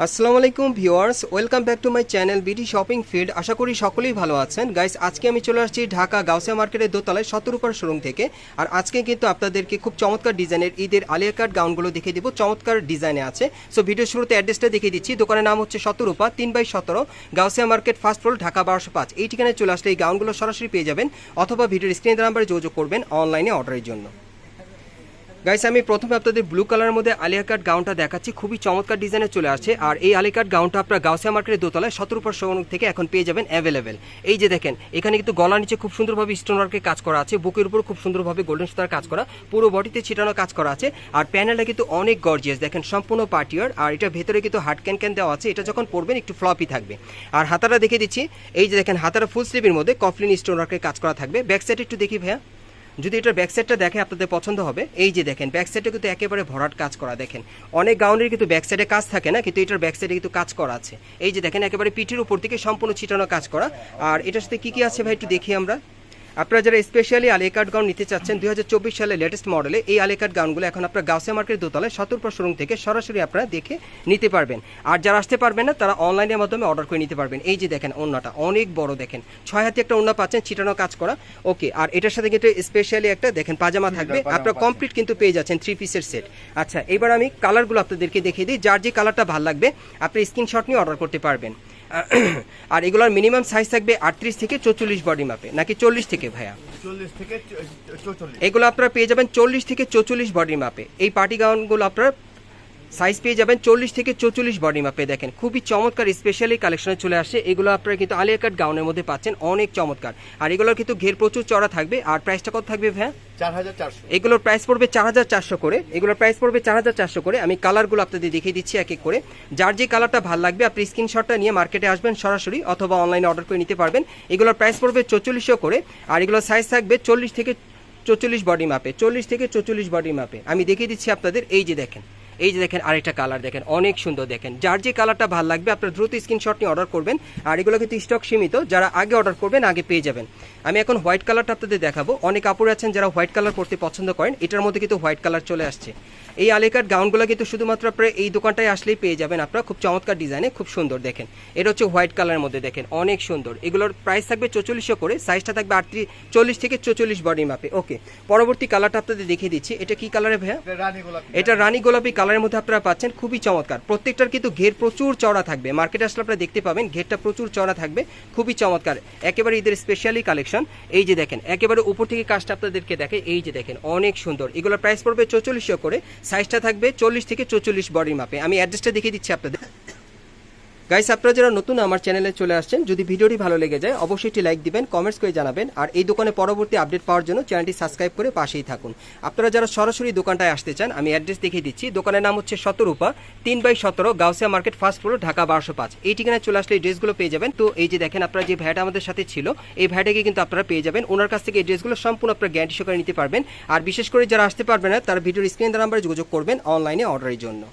আসসালামু আলাইকুম viewers, welcome back to my channel BD shopping field আশা করি সকলেই ভালো আছেন। গাইস, আজকে আমি চলে আসছি ঢাকা গাউসিয়া মার্কেটের দোতলায় শতরূপার শোরুম থেকে। আর আজকে কিন্তু আপনাদেরকে খুব চমৎকার ডিজাইনের ঈদের আলিয়া কাট গাউনগুলো দেখিয়ে দিব। চমৎকার ডিজাইনে আছে। সো ভিডিও শুরুতে অ্যাড্রেসটা দেখিয়ে দিচ্ছি। দোকানের নাম হচ্ছে শতরূপা, তিন বাই সতেরো, Gausia market, first floor, Dhaka বারোশো পাঁচ। এই ঠিকানায় চলে আসলে এই গাউনগুলো সরাসরি পেয়ে যাবেন। অথবা ভিডিওর স্ক্রিনের নাম্বারে যোগাযোগ করবেন অনলাইনে অর্ডারের জন্য। গাইস আমি প্রথমে আপনাদের ব্লু কালারের মধ্যে আলিয়া কাট গাউনটা দেখাচ্ছি। খুবই চমৎকার ডিজাইনে চলে আসছে। আর এই আলিয়া কাট গাউনটা আপনার গাউসিয়া মার্কেটের দোতলায় সতেরো শোরুম থেকে এখন পেয়ে যাবেন অ্যাভেলেবেল এই যে দেখেন, এখানে কিন্তু গলার নিচে খুব সুন্দরভাবে স্টোন ওয়ার্কের কাজ করা আছে। বুকের উপর খুব সুন্দরভাবে গোল্ডেন সুতার কাজ করা। পুরো বডিতে ছিটানো কাজ করা আছে। আর প্যানেলটা কিন্তু অনেক গর্জিয়াস দেখেন, সম্পূর্ণ পার্টিয়ার আর এটা ভেতরে কিন্তু হার্ড ক্যান ক্যান দেওয়া আছে। এটা যখন পরবেন, একটু ফ্লপি থাকবে। আর হাতাটা দেখে দিচ্ছি। এই যে দেখেন হাতারা ফুল স্লিভের মধ্যে কফলিন স্টোন ওয়ার্কের কাজ করা থাকবে। ব্যাক সাইড একটু দেখি ভাইয়া। যদি এটার ব্যাকসাইডটা দেখে আপনাদের পছন্দ হবে, এই যে দেখেন ব্যাক সাইডে কিন্তু একেবারে ভরাট কাজ করা দেখেন। অনেক গাউনের কিন্তু ব্যাকসাইডে কাজ থাকে না, কিন্তু এটার ব্যাকসাইডে কিন্তু কাজ করা আছে। এই যে দেখেন, একেবারে পিঠের উপর থেকে সম্পূর্ণ ছিটানো কাজ করা। আর এটার সাথে কি কি আছে ভাই, একটু দেখি আমরা। আপনারা যারা স্পেশালি আলিকাট গাউন নিতে চাচ্ছেন দুই হাজার চব্বিশ সালের লেটেস্ট মডেলে এই আলিকাট গাউনগুলো এখন আপনার গাউসিয়া মার্কেট দোতলায় সতর্ক শোরুম থেকে সরাসরি আপনারা দেখে নিতে পারবেন। আর যারা আসতে পারবেন না তারা অনলাইনের মাধ্যমে অর্ডার করে নিতে পারবেন। এই যে দেখেন ওন্নাটা অনেক বড় দেখেন। ছয় হাতে একটা ওন্না পাচ্ছেন ছিটানো কাজ করা। ওকে আর এটার সাথে কিন্তু স্পেশালি একটা দেখেন পাজামা থাকবে। আপনারা কমপ্লিট কিন্তু পেয়ে যাচ্ছেন থ্রি পিসের সেট আচ্ছা এবার আমি কালারগুলো আপনাদেরকে দেখিয়ে দিই। যার যে কালারটা ভালো লাগবে আপনি স্ক্রিনশট নিয়ে অর্ডার করতে পারবেন। আর এগুলোর মিনিমাম সাইজ থাকবে আটত্রিশ থেকে চৌচল্লিশ বডি মাপে নাকি চল্লিশ থেকে ভাইয়া? চল্লিশ থেকে এগুলো আপনারা পেয়ে যাবেন চল্লিশ থেকে চৌচল্লিশ বডি মাপে এই পার্টি গাউনগুলো আপনারা সাইজ পেয়ে যাবেন চল্লিশ থেকে চৌচল্লিশ বডি মাপে দেখেন। খুবই চমৎকার স্পেশালি কালেকশনে চলে আসে। এগুলো আপনারা কিন্তু আলিয়া কাট গাউনের মধ্যে পাচ্ছেন অনেক চমৎকার। আর এগুলোর কিন্তু ঘের প্রচুর চড়া থাকবে। আর প্রাইসটা কত থাকবে চারশো। এগুলোর প্রাইস পড়বে চার হাজার চারশো করে। এগুলোর প্রাইস পড়বে চার হাজার চারশো করে। আমি কালারগুলো আপনাদের দেখিয়ে দিচ্ছি এক এক করে। যার যে কালারটা ভালো লাগবে আপনি স্ক্রিনশটটা নিয়ে মার্কেটে আসবেন সরাসরি অথবা অনলাইনে অর্ডার করে নিতে পারবেন। এগুলোর প্রাইস পড়বে চৌচল্লিশশো করে। আর এগুলোর সাইজ থাকবে চল্লিশ থেকে চৌচল্লিশ বডি মাপে। চল্লিশ থেকে চৌচল্লিশ বডি মাপে। আমি দেখিয়ে দিচ্ছি আপনাদের এই যে দেখেন। এই যে দেখেন আরেকটা কালার দেখেন অনেক সুন্দর দেখেন। যার যে কালারটা ভালো লাগবে আপনার দ্রুত স্ক্রিনশট নিয়ে অর্ডার করবেন। আর এগুলো কিন্তু স্টক সীমিত যারা আগে অর্ডার করবেন আগে পেয়ে যাবেন। আমি এখন হোয়াইট কালারটা আপনাদের দেখাবো। অনেক কাপড় আছেন যারা হোয়াইট কালার পরতে পছন্দ করেন এটার মধ্যে কিন্তু হোয়াইট কালার চলে আসছে। এই আলেকার গাউনগুলো কিন্তু শুধুমাত্র আপনারা এই দোকানটায় আসলেই পেয়ে যাবেন আপনারা। খুব চমৎকার ডিজাইনে খুব সুন্দর দেখেন। এটা হচ্ছে হোয়াইট কালারের মধ্যে দেখেন অনেক সুন্দর। এগুলোর প্রাইস থাকবে চৌচল্লিশশো করে সাইজটা থাকবে আটত্রিশ চল্লিশ থেকে চৌচল্লিশ বডি মাপে ওকে পরবর্তী কালারটা আপনাদের দেখিয়ে দিচ্ছি। এটা কি কালারে ভাইয়া? এটা রানী গোলাপ। এটা রানী গোলাপি কালারের মধ্যে আপনারা পাচ্ছেন খুবই চমৎকার। প্রত্যেকটার কিন্তু ঘের প্রচুর চড়া থাকবে। মার্কেটে আসলে আপনারা দেখতে পাবেন, ঘেরটা প্রচুর চড়া থাকবে, খুবই চমৎকার। একেবারে ঈদের স্পেশালি কালেকশন এই যে দেখেন, একেবারে উপর থেকে কাজটা আপনাদেরকে দেখে, এই যে দেখেন, অনেক সুন্দর। এগুলোর প্রাইস পড়বে চৌচল্লিশশো করে। সাইজটা থাকবে চল্লিশ থেকে চৌচল্লিশ বডির মাপে আমি অ্যাড্রেসটা দেখিয়ে দিচ্ছি আপনাদের। গাইস আপনারা যারা নতুন আমার চ্যানেলে চলে আসছেন, যদি ভিডিওটি ভালো লেগে যায়, অবশ্যই একটি লাইক দিবেন কমেন্টস করে জানাবেন, আর এই দোকানে পরবর্তী আপডেট পাওয়ার জন্য চ্যানেলটি সাবস্ক্রাইব করে পাশেই থাকুন। আপনারা যারা সরাসরি দোকানটায় আসতে চান, আমি অ্যাড্রেস দেখিয়ে দিচ্ছি। দোকানের নাম হচ্ছে শতরূপা, তিন বাই সতেরো, Gausia market first floor Dhaka বারোশো পাঁচ। এই ঠিকানায় চলে আসলে এই ড্রেসগুলো পেয়ে যাবেন। তো এই যে দেখেন, আপনারা যে ভ্যাট আমাদের সাথে ছিল, এই ভ্যাটাকে কিন্তু আপনারা পেয়ে যাবেন। ওনার কাছ থেকে এই ড্রেসগুলো সম্পূর্ণ আপনারা গ্যারান্টি সহকারে নিতে পারবেন। আর বিশেষ করে যারা আসতে পারবেন না, তারা ভিডিওর স্ক্রিন নাম্বারে যোগাযোগ করবেন অনলাইনে অর্ডারের জন্য।